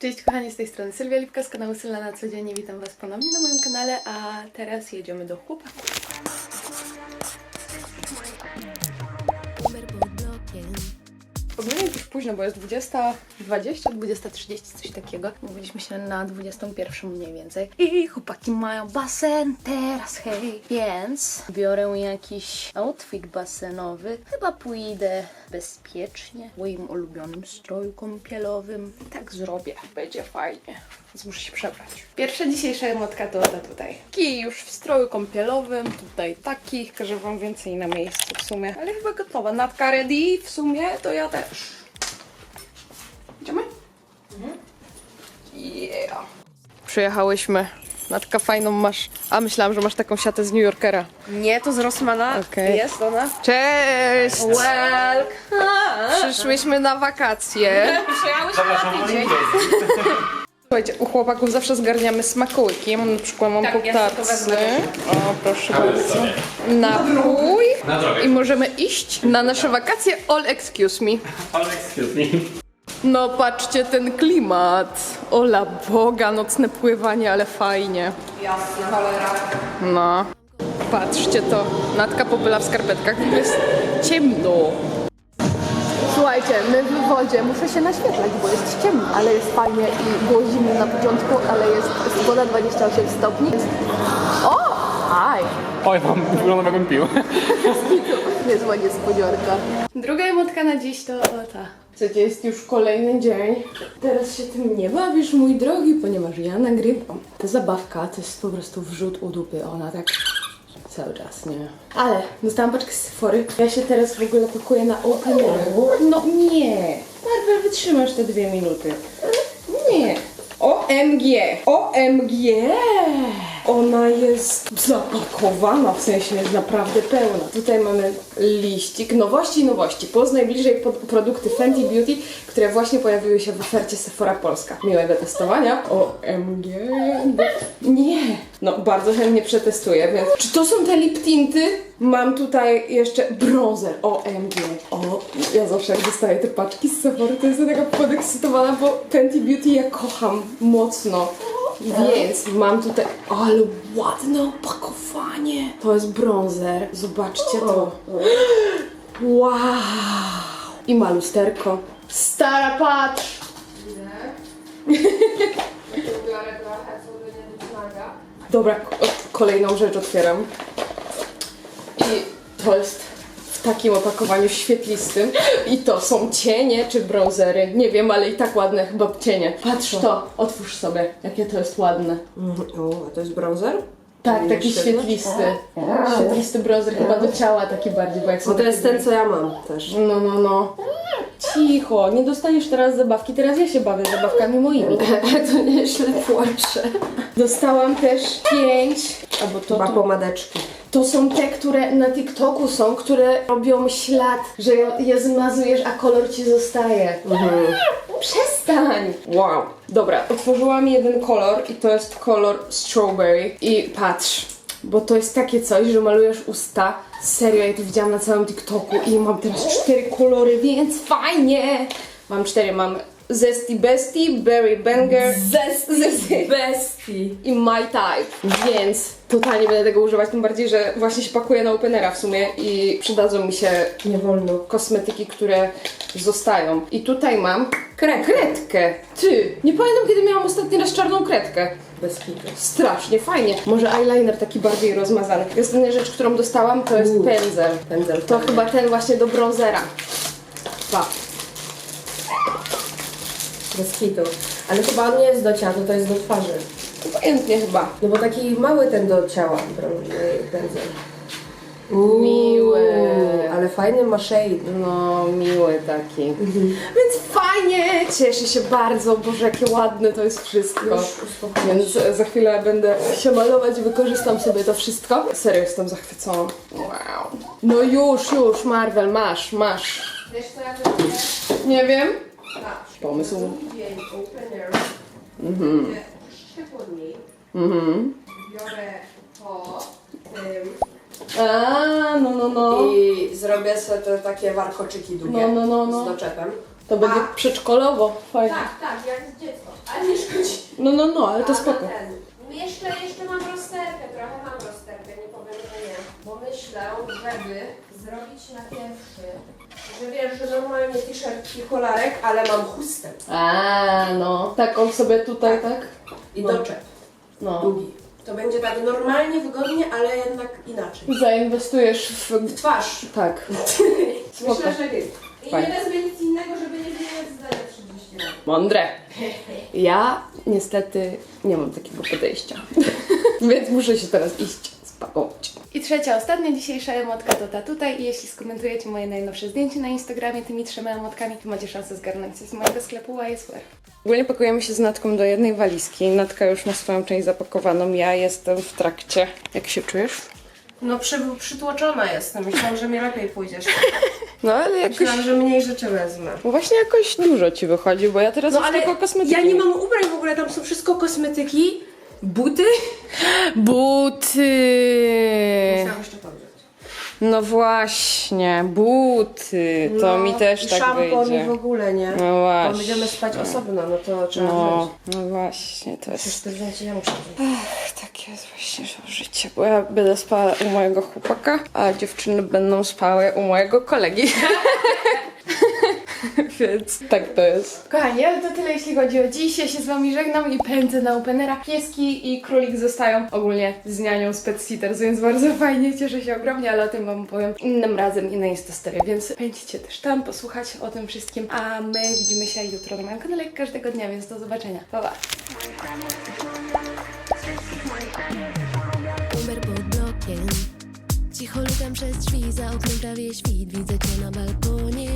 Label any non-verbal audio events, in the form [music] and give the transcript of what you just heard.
Cześć kochani, z tej strony Sylwia Lipka z kanału Syla na codziennie. Witam Was ponownie na moim kanale, a teraz jedziemy do chłopaków. Późno, bo jest 20, 20, 20, 30, coś takiego. Mówiliśmy się na 21 mniej więcej. I chłopaki mają basen teraz, hej. Więc biorę jakiś outfit basenowy. Chyba pójdę bezpiecznie w moim ulubionym stroju kąpielowym. I tak zrobię. Będzie fajnie. Więc muszę się przebrać. Pierwsza dzisiejsza emotka to ta tutaj. Kij już w stroju kąpielowym. Tutaj taki. Każę wam więcej na miejscu w sumie. Ale chyba gotowa. Natka ready w sumie, to ja też. Przyjechałyśmy. Natka fajną masz. A myślałam, że masz taką siatę z New Yorkera. Nie, to z Rossmana. Okej. Jest ona. Cześć! Welcome. Przyszłyśmy na wakacje. [laughs] Przyjechałyśmy na tydzień. Słuchajcie, u chłopaków zawsze zgarniamy smakołyki. Ja mam na przykład mam Tak, po ja sobie to tarcy. wezmę. O, proszę bardzo. Napój. Na drogę. I możemy iść na nasze wakacje. All excuse me. Ale excuse me. No patrzcie ten klimat. Ola Boga, nocne pływanie, ale fajnie. Jasna cholera. No. Patrzcie to. Natka pobyla w skarpetkach. W ogóle jest ciemno. Słuchajcie, my w wodzie muszę się naświetlać, bo jest ciemno, ale jest fajnie i było zimno na początku, ale jest, woda 28 stopni. Jest... O! Aj! Oj, mam wyglądam jakbym pił. [laughs] Niezła niespodzianka. Druga emotka na dziś to o ta. Słuchajcie, jest już kolejny dzień. Teraz się tym nie bawisz, mój drogi, ponieważ ja nagrywam. Ta zabawka to jest po prostu wrzut u dupy. Ona tak cały czas, nie? Ale dostałam paczkę z Sephory. Ja się teraz w ogóle pakuję na open air. No nie! Marvel, wytrzymasz te dwie minuty. Nie. OMG! OMG! Ona jest zapakowana, w sensie jest naprawdę pełna. Tutaj mamy liścik. Nowości, nowości. Poznaj bliżej produkty Fenty Beauty, które właśnie pojawiły się w ofercie Sephora Polska. Miłego testowania. OMG! Nie! No, bardzo chętnie przetestuję, więc... Czy to są te lip tinty? Mam tutaj jeszcze bronzer. OMG. O, ja zawsze jak dostaję te paczki z Sephory, to jestem taka podekscytowana, bo Fenty Beauty ja kocham mocno. Więc mam tutaj, ale ładne opakowanie. To jest bronzer. Zobaczcie to. Wow. I ma lusterko. Stara, patrz. Dobra, ko- kolejną rzecz otwieram. I to jest w takim opakowaniu świetlistym. I to są cienie czy bronzery. Nie wiem, ale i tak ładne chyba cienie. Patrz to, otwórz sobie, jakie to jest ładne. O, a to jest bronzer? Tak, taki świetlisty. Świetlisty bronzer chyba do ciała taki bardziej, bo jak No są to jest takie- ten, co ja mam też. No, no, no. Cicho, nie dostaniesz teraz zabawki, teraz ja się bawię zabawkami moimi. [laughs] to nieźle płaczę. Dostałam też pięć, albo to, Chyba to, pomadeczki. To są te, które na TikToku są, które robią ślad, że je zmazujesz, a kolor ci zostaje. Przestań! Wow. Dobra, otworzyłam jeden kolor i to jest kolor strawberry. I patrz, bo to jest takie coś, że malujesz usta. Serio, ja to widziałam na całym TikToku i mam teraz cztery kolory, więc fajnie! Mam cztery, mam Zesty Bestie, Berry Banger, Zesty Bestii. i My Type, więc totalnie będę tego używać, tym bardziej, że właśnie się pakuję na Openera w sumie i przydadzą mi się Nie wolno. kosmetyki, które zostają. I tutaj mam kre kredkę. Ty, nie pamiętam kiedy miałam ostatni raz czarną kredkę. Bez kitu. Strasznie fajnie. Może eyeliner taki bardziej rozmazany. Jedyna rzecz, którą dostałam to jest Uuu. pędzel. Pędzel. To chyba ten właśnie do bronzera. Pa. Bez kitu. Ale chyba on nie jest do ciała, to, to jest do twarzy. Obojętnie chyba. No bo taki mały ten do ciała, y, pędzel. Miły. Ale fajny ma shade. No, miły taki. Więc fajnie, cieszę się bardzo. Boże, jakie ładne to jest wszystko. Już uspokój Więc e, za chwilę będę się malować i wykorzystam sobie to wszystko. Serio jestem zachwycona. Wow. No już, już, Marvel, masz, masz. Wiesz co ja zrobię? Nie wiem. Pomysł. Dzień open air. Mhm. Mhm. Biorę to. Tym. A, no, no, no. I zrobię sobie te takie warkoczyki długie No, no, no, no. z doczepem. To będzie przedszkolowo. Fajnie. Tak, tak, jak dziecko. A A nie szkodzi. No, no, no, ale to spoko. ten. Jeszcze, jeszcze mam rozterkę, trochę mam rozterkę, nie powiem, że nie. Bo myślę, żeby zrobić na pierwszy, że wiesz, że normalnie t-shirt i kolarek, ale mam chustę A, no. Taką sobie tutaj, tak? i No. doczep No. długi. To będzie tak normalnie, wygodnie, ale jednak inaczej. Zainwestujesz w... W twarz. Tak. [laughs] Spoko. Myślę, że git. I Fajnie. nie wezmę nic innego, żeby nie zmieniać zdania 30 razy. Mądre. [laughs] Ja niestety nie mam takiego podejścia. [laughs] Więc muszę się teraz iść spakować. I trzecia, ostatnia dzisiejsza emotka to ta tutaj. I jeśli skomentujecie moje najnowsze zdjęcie na Instagramie tymi trzema emotkami, to macie szansę zgarnąć coś z mojego sklepu YSWR. Ogólnie pakujemy się z Natką do jednej walizki. Natka już ma swoją część zapakowaną, ja jestem w trakcie. Jak się czujesz? No przy, przytłoczona jestem. Myślałam, że mi lepiej pójdziesz. [laughs] No ale jakoś... Myślałam, że mniej rzeczy wezmę. No właśnie jakoś dużo Ci wychodzi, bo ja teraz No już ale tylko kosmetyki. ja nie mam ubrań w ogóle, tam są wszystko kosmetyki, buty. [gasps] Buty! No właśnie, buty. To mi też No, i tak szampon wyjdzie. i w ogóle, nie? No Bo właśnie. będziemy spać osobno, no to trzeba No, wziąć. no właśnie, to Przecież jest to zdjęcie ja muszę wziąć. takie jest właśnie życie, bo ja będę spała u mojego chłopaka, a dziewczyny będą spały u mojego kolegi. [laughs] [laughs] Więc tak to jest. Kochani, ale to tyle jeśli chodzi o dziś. Ja się z wami żegnam i pędzę na Openera. Pieski i królik zostają ogólnie z nianią z Pet Sitters, więc bardzo [laughs] fajnie, cieszę się ogromnie, ale o tym wam powiem innym razem i na Instastory, więc pędźcie też tam, posłuchać o tym wszystkim, a my widzimy się jutro na moim kanale jak każdego dnia, więc do zobaczenia. Pa, pa. Pod blokiem Cicho lutam przez drzwi, za oknem prawie świt Widzę cię na balkonie